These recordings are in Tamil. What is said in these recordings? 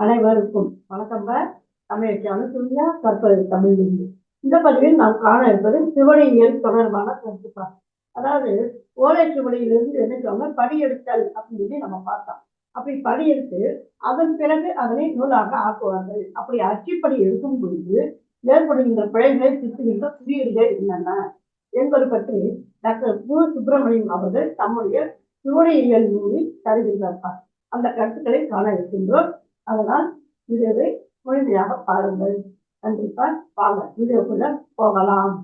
அனைவருக்கும் வணக்கம் தமிழ் சூர்யா கற்பது தமிழ் இந்த பதிவில் நாம் காண இருப்பது சிவனியல் தொடர்பான கருத்துப்பா அதாவது ஓலை சுவடியிலிருந்து என்ன சொல்லுவாங்க படியெடுத்தல் அப்படின்னு சொல்லி நம்ம பார்த்தோம். அப்படி படியெடுத்து அதன் பிறகு அதனை நூலாக ஆக்குவார்கள். அப்படி அச்சுப்படி எடுக்கும் பொழுது ஏற்படுகின்ற பிழைகளை திருத்துகின்ற குறியீடுகள் என்னென்ன? என்பது பற்றி டாக்டர் பு சுப்பிரமணியம் அவர்கள் தம்முடைய சுவடியியல் நூலில் தருகின்றார். அந்த கருத்துக்களை காண இருக்கின்றோம். அதனால் வீடியோவை முழுமையாக பாருங்கள். கண்டிப்பா வாங்க வீடியோக்குள்ள போகலாம்.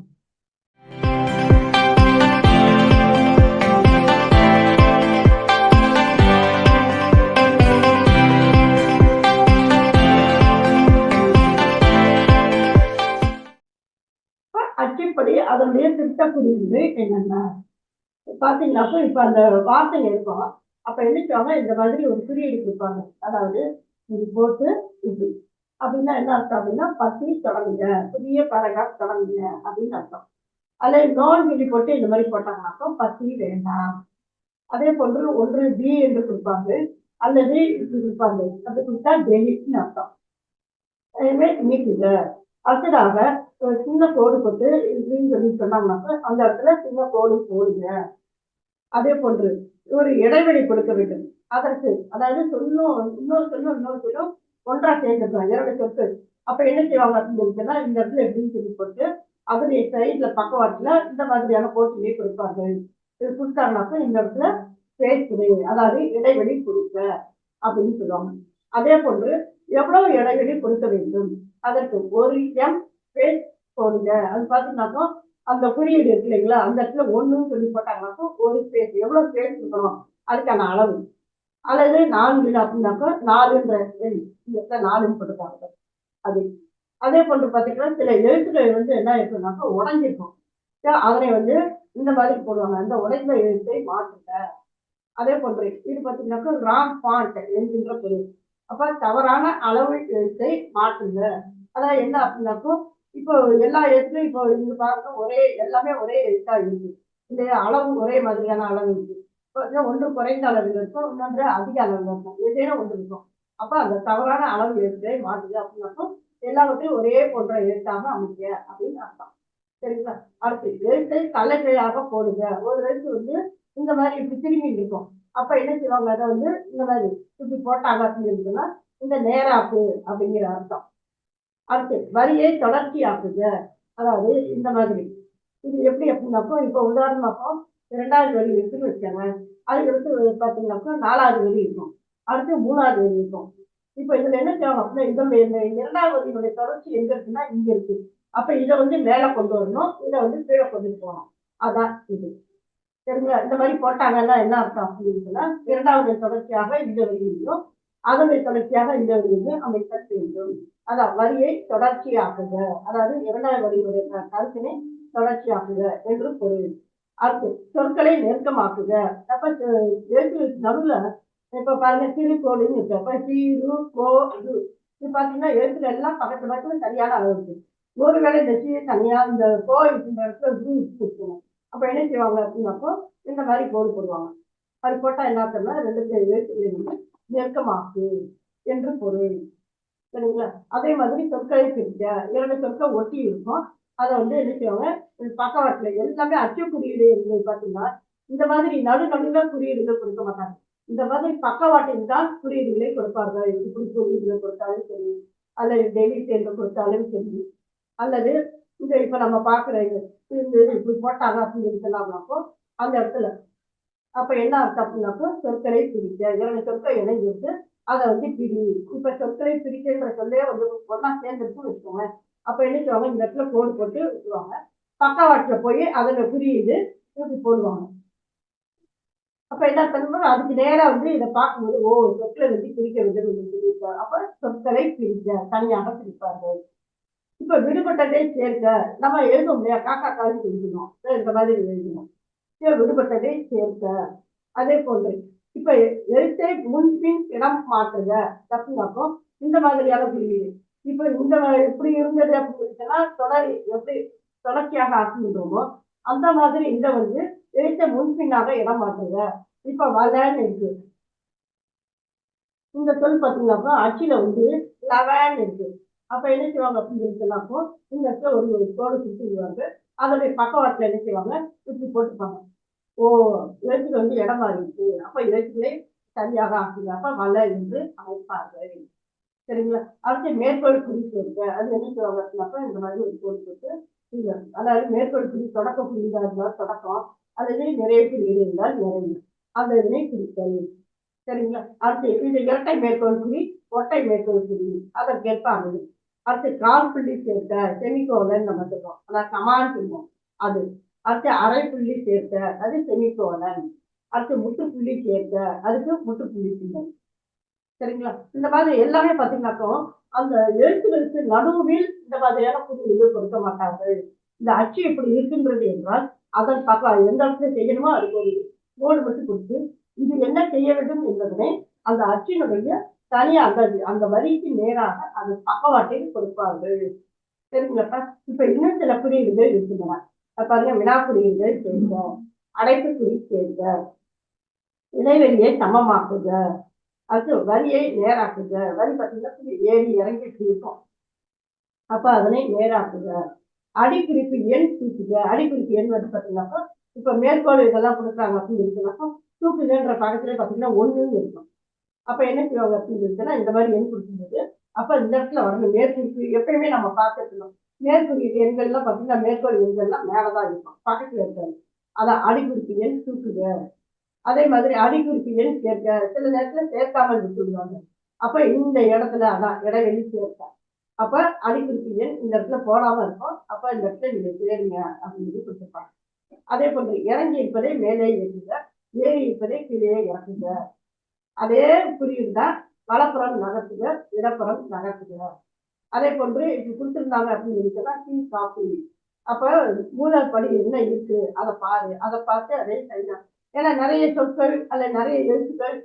அச்சுப்படி அதனுடைய திட்ட குறியீடு என்னென்ன பாத்தீங்கன்னாக்கா இப்ப அந்த வார்த்தை இருக்கும். அப்ப என்னைக்காக இந்த மாதிரி ஒரு குறியீடு கொடுப்பாங்க. அதாவது இது போட்டு இது. அப்படின்னா என்ன அர்த்தம் அப்படின்னா பத்தி தொடங்குங்க. புதிய பேராகிராஃப் தொடங்குங்க அப்படின்னு அர்த்தம். அதில் நோன் சொல்லி போட்டு இந்த மாதிரி போட்டாங்கன்னாக்கா பத்தி வேண்டாம். அதே போன்று ஒன்று டி என்று கொடுப்பாங்க. அல்லது இப்படி கொடுப்பாங்க. அப்படி கொடுத்தா டெலிட்னு அர்த்தம். அதுவே நீக்குங்க. அடுத்ததாக ஒரு சின்ன கோடு போட்டு இப்படின்னு சொல்லி சொன்னாங்கன்னாக்கா அந்த இடத்துல சின்ன கோடு போடுங்க. அதே போன்று ஒரு இடைவெளி கொடுக்க வேண்டும். அதற்கு அதாவது சொல்லும் இன்னொரு சொல்லும் இன்னொரு சொல்லும் ஒன்றா சேர்ந்துருக்காங்க இரண்டு சொற்கள். அப்ப என்ன செய்வாங்க அப்படின்னு இந்த இடத்துல எப்படின்னு சொல்லி போட்டு அதனுடைய சைட்ல பக்கவாட்டுல இந்த மாதிரியான போட்டியை கொடுப்பார்கள். இது கொடுத்தாங்கனாக்கா இந்த இடத்துல ஸ்பேஸ் அதாவது இடைவெளி கொடுக்க அப்படின்னு சொல்லுவாங்க. அதே போன்று எவ்வளவு இடைவெளி கொடுக்க வேண்டும்? அதற்கு ஒரு எம் ஸ்பேஸ் போடுங்க. அது பார்த்தீங்கன்னாக்கா அந்த குறியீடு இருக்கு இல்லைங்களா அந்த இடத்துல ஒன்றுன்னு சொல்லி போட்டாங்கனாக்கும் ஒரு ஸ்பேஸ் எவ்வளோ ஸ்பேஸ் இருக்கணும் அதுக்கான அளவு. அல்லது நான்கு அப்படின்னாக்கா நாலுன்ற எண். இந்த நாலுன்னு போட்டுருக்காங்க அது. அதே போன்று பார்த்தீங்கன்னா சில எழுத்துக்கள் வந்து என்ன இருக்குனாக்கா உடஞ்சிருக்கும். அதனை வந்து இந்த மாதிரி போடுவாங்க. அந்த உடைந்த எழுத்தை மாற்றுங்க அதே போன்று இது பார்த்தீங்கன்னாக்கா ராங் பாண்ட் என்கின்ற பொருள். அப்போ தவறான அளவு எழுத்தை மாற்றுங்க அதான் என்ன அப்படின்னாக்கோ இப்போ எல்லா எழுத்துலையும் இப்போ இங்க பாருங்க ஒரே எல்லாமே ஒரே எழுத்தா இருக்கு. இந்த அளவு ஒரே மாதிரியான அளவு இருக்கு. ஒன்று குறைந்த அளவில் இருக்கும் இன்னொன்று அதிக அளவில் இருக்கும் ஏதேனும் ஒன்று இருக்கும். அப்போ அந்த தவறான அளவு எழுத்தை மாற்றுது அப்படின்னாக்கோ எல்லாவற்றையும் ஒரே போன்ற எழுத்தாக அமைக்க அப்படின்னு அர்த்தம். சரிங்களா? அடுத்து எழுத்தை தலைகீழாக போடுங்க. ஒரு எழுத்து வந்து இந்த மாதிரி இப்படி திரும்பி இருக்கும். அப்ப என்ன செய்வாங்க? அதை வந்து இந்த மாதிரி இப்படி போட்டாங்க அப்படின்னு இந்த நேராப்பு அப்படிங்கிற அர்த்தம். அடுத்து வரியை தொடர்ச்சியாக்குங்க. அதாவது இந்த மாதிரி. இது எப்படி அப்படின்னாக்கோ இப்போ உதாரணமாக்கோ இரண்டாவது வரி இருக்குன்னு வச்சாங்க அதுக்கடுத்து பார்த்தீங்கன்னாக்கா நாலாவது வரி இருக்கும். அடுத்து மூணாவது வரி இருக்கும். இப்போ இதில் என்ன தேவை அப்படின்னா இதனுடைய இந்த இரண்டாவது வரியினுடைய தொடர்ச்சி எங்க இருக்குன்னா இங்க இருக்கு. அப்ப இதை வந்து மேலே கொண்டு வரணும். இதை வந்து கீழே கொண்டுட்டு போகணும். அதான் இது. சரிங்களா? இந்த மாதிரி போட்டாங்கன்னா என்ன அர்த்தம் அப்படின்னு இரண்டாவது தொடர்ச்சியாக இந்த வரியிலும் அதனுடைய தொடர்ச்சியாக இந்த வரியிலும் அமைத்தல் வேண்டும். அதான் வரியை தொடர்ச்சியாக்குக. அதாவது இரண்டாவது வரியுடைய கருத்தினை தொடர்ச்சியாக்குக என்று பொருள். அர்த்தம். சொற்களை நெருக்கமாக்குக. அப்ப எழுத்து நடுவுல இப்ப பாருங்க திருக்கோடுன்னு இருக்கு. அப்ப சீரு கோ இது இது பாத்தீங்கன்னா எழுத்துல எல்லாம் பக்கத்து பக்கத்துல சரியான அளவு இருக்கு. ஒருவேளை இந்த சீ தனியா இந்த கோ இந்த இடத்துல இது இருக்கணும் அப்ப என்ன செய்வாங்க அப்படின்னாப்போ இந்த மாதிரி கோடு போடுவாங்க. அது போட்டா என்ன அர்த்தம்னா ரெண்டு எழுத்துக்களை வந்து நெருக்கமாக்கு என்று பொருள். சரிங்களா? அதே மாதிரி சொற்களை பிரிக்க. இரண்டு சொற்கள் ஒட்டி இருக்கும். அதை வந்து என்ன செய்வாங்க? பக்கவாட்டில் எல்லாமே அச்சு குறியீடு இருந்தது பார்த்தீங்கன்னா இந்த மாதிரி நடு நடுவில் குறியீடுகள் கொடுக்க மாட்டாங்க. இந்த மாதிரி பக்கவாட்டில் தான் குறியீடுகளை கொடுப்பார்கள். இப்படி குறியீடுகளை கொடுத்தாலும் சரி அல்லது டெய்லி தேர்வு கொடுத்தாலும் சரி அல்லது இந்த இப்போ நம்ம பார்க்குற இது இப்படி போட்டாங்க அப்படின்னு சொன்னாங்கனாக்கோ அந்த இடத்துல. அப்போ என்ன அர்த்தம் அப்படின்னாக்கோ சொற்களை பிரிக்க இரண்டு சொற்கள் இணைஞ்சிருக்கு அதை வந்து பிரி இப்ப சொற்களை பிரிக்கின்ற சொல்லே வந்து ஒன்னா சேர்ந்துருக்கும் வச்சுக்கோங்க அப்ப என்ன செய்வாங்க இந்த இடத்துல கோடு போட்டு விட்டுருவாங்க. பக்கவாட்டில் போய் அதில் புரியுது தூக்கி போடுவாங்க. அப்ப என்ன பண்ணணும் அதுக்கு நேரம் வந்து இதை பார்க்கும்போது ஓ சொற்களை வந்து பிரிக்க வேண்டும் அப்ப சொற்களை பிரிக்க தனியாக பிரிப்பார்கள். இப்ப விடுபட்டதை சேர்க்க நம்ம எழுதும் இல்லையா? காக்கா காலி எழுதணும் இந்த மாதிரி எழுதணும் விடுபட்டதை சேர்க்க. அதே போன்று இப்ப எழுத்தை முன்பின் இடம் மாற்றுக. அப்படின்னாக்கோ இந்த மாதிரியான குறியீடு இப்ப இந்த எப்படி இருந்தது அப்படின்னு தொடர் எப்படி தொடர்ச்சியாக ஆக்குகின்றோமோ அந்த மாதிரி இந்த வந்து எழுத்த முன்பின்னாக இடம் மாற்றுக. இப்ப வலன்னு இருக்கு. இந்த சொல் பார்த்தீங்கன்னாக்கா அச்சில வந்து லவன் இருக்கு. அப்ப என்ன செய்வாங்க அப்படின்னு சொன்னாக்கோ இந்த இடத்துல ஒரு ஒரு தோடு சுற்றிடுவாங்க அதோடைய பக்கவாட்டில் என்ன செய்வாங்க? சுற்றி போட்டுப்பாங்க. ஓ எழுத்துக்கு வந்து இடம் மாறிடுச்சு. அப்ப எழுத்துக்களை சரியாக ஆக்குங்க அப்ப வலை என்று அமைப்பார்கள். சரிங்களா? அடுத்து மேற்கோள் குறிப்பு இருக்கு அது என்ன செய்வாங்க இந்த மாதிரி ஒரு கோடு போட்டு அதாவது மேற்கோள் குறி தொடக்க புரியுதா இருந்தால் தொடக்கம். அல்லது நிறைய குறி இருந்தால் நிறைவு. அந்த இதனை குறித்தல் சரிங்களா? அடுத்து இந்த இரட்டை மேற்கோள் குறி ஒட்டை மேற்கோள் குறி. அதற்கேற்ப அமையும். அடுத்து கால் புள்ளி சேர்க்க செமிகோலன் நம்ம சொல்லுவோம் அதாவது கமான் சொல்லுவோம். அது அடுத்து அரை புள்ளி சேர்க்க அது செமிகோலன். அடுத்து முட்டுப்புள்ளி சேர்க்க அதுக்கு முட்டுப்புள்ளி சின்னம் சரிங்களா? இந்த மாதிரி எல்லாமே பார்த்தீங்கன்னாக்கோ அந்த எழுத்துக்களுக்கு நடுவில் இந்த மாதிரியான புள்ளிகள் கொடுக்க மாட்டார்கள். இந்த அச்சு எப்படி இருக்கின்றது என்றால் அதன் பக்கம் எந்த இடத்துல செய்யணுமோ அது ஒரு கோடு மட்டும் கொடுத்து இது என்ன செய்ய வேண்டும் என்பதனை அந்த அச்சினுடைய தனி அந்த அந்த வரிக்கு நேராக அது பக்கவாட்டையும் கொடுப்பார்கள். சரிங்களாப்பா இப்ப இன்னும் சில குறியீடுகள் இருக்கின்றன. அப்ப பாருங்க வினா குறியீடுகள் அடைப்புக்குறி செய்க இடைவெளியை சமமாக்குக. அது வரியை நேராக்குக. வரி பார்த்தீங்கன்னா ஏறி இறங்கி இருக்கும். அப்போ அதனை நேராக்குக. அடிக்குறிப்பு எண் தூக்குக அடிக்குறிப்பு எண் வந்து பார்த்தீங்கன்னாக்கா இப்போ மேற்கோள் இதெல்லாம் கொடுக்குறாங்க அப்படின்னு இருக்குன்னாக்கா தூக்குகன்ற பக்கத்துல பார்த்தீங்கன்னா ஒன்றுன்னு இருக்கும். அப்போ என்ன செய்வாங்க அப்படின்னு இருக்குன்னா இந்த மாதிரி எண் கொடுக்கும்போது அப்ப இந்த இடத்துல வரணும். மேற்குறிப்பு எப்பயுமே நம்ம பார்த்துக்கணும். மேற்குறிப்பு எண்கள்லாம் பார்த்தீங்கன்னா மேற்கோள் எண்கள்லாம் மேலதான் இருக்கும். பக்கத்துல இருக்காது. அதான் அடிக்குறிப்பு எண் தூக்குக அதே மாதிரி அடிக்குறிப்பு எண் சேர்க்க சில நேரத்துல சேர்க்காமல் விட்டுருவாங்க அப்ப இந்த இடத்துல அதான் இடைவெளி சேர்க்க அப்ப அடிக்குறிப்பு எண் இந்த இடத்துல போடாம இருக்கும். அப்ப இந்த இடத்துல நீங்க சேருங்க அப்படின்னு கொடுத்துருப்பாங்க. அதே போன்று இறங்கி இருப்பதை மேலே ஏற்றுங்க. ஏறி இருப்பதை கீழே இறக்குங்க. அதே குறியீடு தான் வலப்புறம் நகர்த்துக இடப்புறம் நகர்த்துக. அதே போன்று இப்படி கொடுத்துருந்தாங்க அப்படின்னு சொல்லிட்டுனா டீ காஃபி. அப்ப மூலப்படி என்ன இருக்கு? அதை பாரு. அதை பார்த்து அதே செய்யலாம் ஏன்னா நிறைய சொற்கள் அல்ல நிறைய எழுத்துக்கள்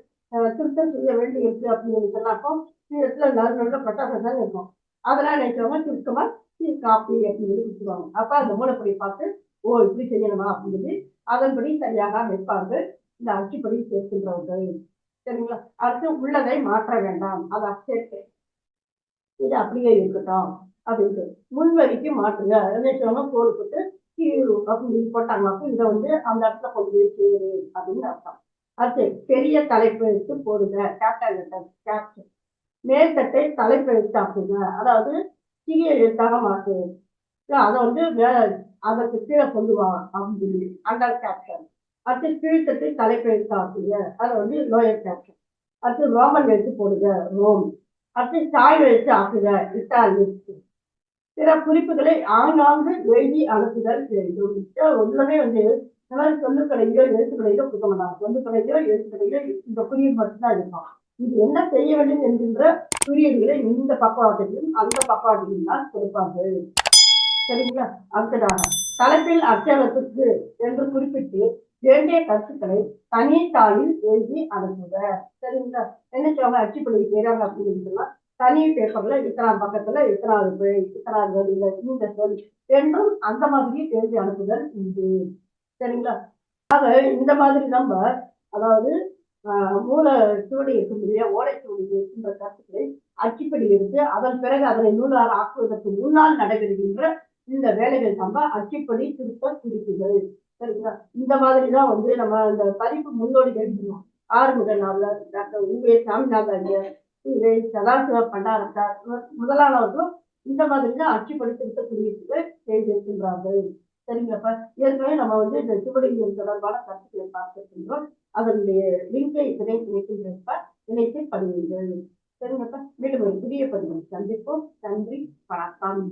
திருத்தம் செய்ய வேண்டி இருக்கு அப்படின்னு சொன்னாக்கோ இடத்துல நல்ல பட்டாசம் இருக்கும். அதெல்லாம் நினைச்சவங்க சுருக்கமா டீ காஃபி அப்படின்னு சொல்லி கொடுத்துருவாங்க. அப்போ அந்த மூலப்படி பார்த்து ஓ இப்படி செய்யணுமா அப்படின்னு அதன்படி சரியாக வைப்பார்கள் இந்த அச்சுப்படி சேர்க்கின்றவர்கள். சரிங்களா? அடுத்து உள்ளதை மாற்ற வேண்டாம். அது அச்சேர்க்கை. இது அப்படியே இருக்கட்டும் அப்படின்ட்டு. முன்வரிக்கு மாற்றுங்க. நினைச்சவங்க கோடு போட்டு கீழ் அப்படின்னு சொல்லி போட்டாங்களாக்கும் இதை வந்து அந்த இடத்துல கொண்டு போய் சேரு அப்படின்னு அர்த்தம். அடுத்து பெரிய தலைப்பெழுத்து போடுங்க. கேப்டன் லெட்டர் கேப்டன் மேல்தட்டை தலைப்பெழுத்து ஆக்குங்க அதாவது சிறிய எழுத்தாக மாற்று. அதை வந்து அதற்கு கீழே கொண்டு வா அப்படின்னு. சொல்லி அண்டர் கேப்டன் அடுத்து கீழ்த்தட்டு தலைப்பெழுத்து ஆக்குங்க அதை வந்து லோயர் கேப்டன் அடுத்து ரோமன் எழுத்து போடுங்க ரோம். அடுத்து சாய் எழுத்து ஆக்குக இட்டாலிஸ்ட் பிற குறிப்புகளை ஆங்காங்கு எழுதி அனுப்புதல் வேண்டும். இது வந்து இந்த மாதிரி சொல்லுக்கடையோ எழுத்துக்கடையோ கொடுக்க மாட்டாங்க. சொல்லுக்கடையோ எழுத்துக்கடையோ இந்த குறியீடு மட்டும்தான் இருப்பான் இது என்ன செய்ய வேண்டும் என்கின்ற குறியீடுகளை இந்த பக்கவாட்டிலும் அந்த பக்கவாட்டிலும் தான் கொடுப்பார்கள். சரிங்களா? அடுத்ததாக தலைப்பில் அச்சகத்துக்கு என்று குறிப்பிட்டு வேண்டிய கருத்துக்களை தனித்தாளில் எழுதி அனுப்புக சரிங்களா? என்ன செய்வாங்க அச்சுப்படி செய்யறாங்க அப்படின்னு சொன்னா தனி பேப்பர்ல இத்தனாம் பக்கத்துல இத்தனாவது பிழை இத்தனாவது வழியில இந்த சொல் என்றும் அந்த மாதிரி எழுதி அனுப்புதல் உண்டு. சரிங்களா? ஆக இந்த மாதிரி நம்ம அதாவது மூல சுவடி இருக்கக்கூடிய ஓடை சுவடி இருக்கின்ற கருத்துக்களை அச்சுப்படி எடுத்து அதன் பிறகு அதனை நூலாக ஆக்குவதற்கு முன்னால் நடைபெறுகின்ற இந்த வேலைகள் நம்ம அச்சுப்படி திருத்த குறிப்புகள். சரிங்களா? இந்த மாதிரி தான் வந்து நம்ம அந்த பதிப்பு முன்னோடி எழுதணும் ஆறுமுக நாவலர் டாக்டர் உவே சாமி ஐயர் இவை சதாசிவ பண்டாரத்தார் முதலாளர்களும் முதலானவர்களும் இந்த மாதிரி தான் அச்சுப்படி திருத்த செய்திருக்கின்றார்கள். சரிங்கப்பா ஏற்கனவே நம்ம வந்து இந்த சுவடிகள் தொடர்பான கருத்துக்களை பார்த்திருக்கின்றோம். அதனுடைய லிங்கை இதனை இணைக்கின்றப்ப இணைத்து பண்ணுவீர்கள் சரிங்கப்பா மீண்டும் ஒரு புதிய பதிவு சந்திப்போம். நன்றி. வணக்கம்.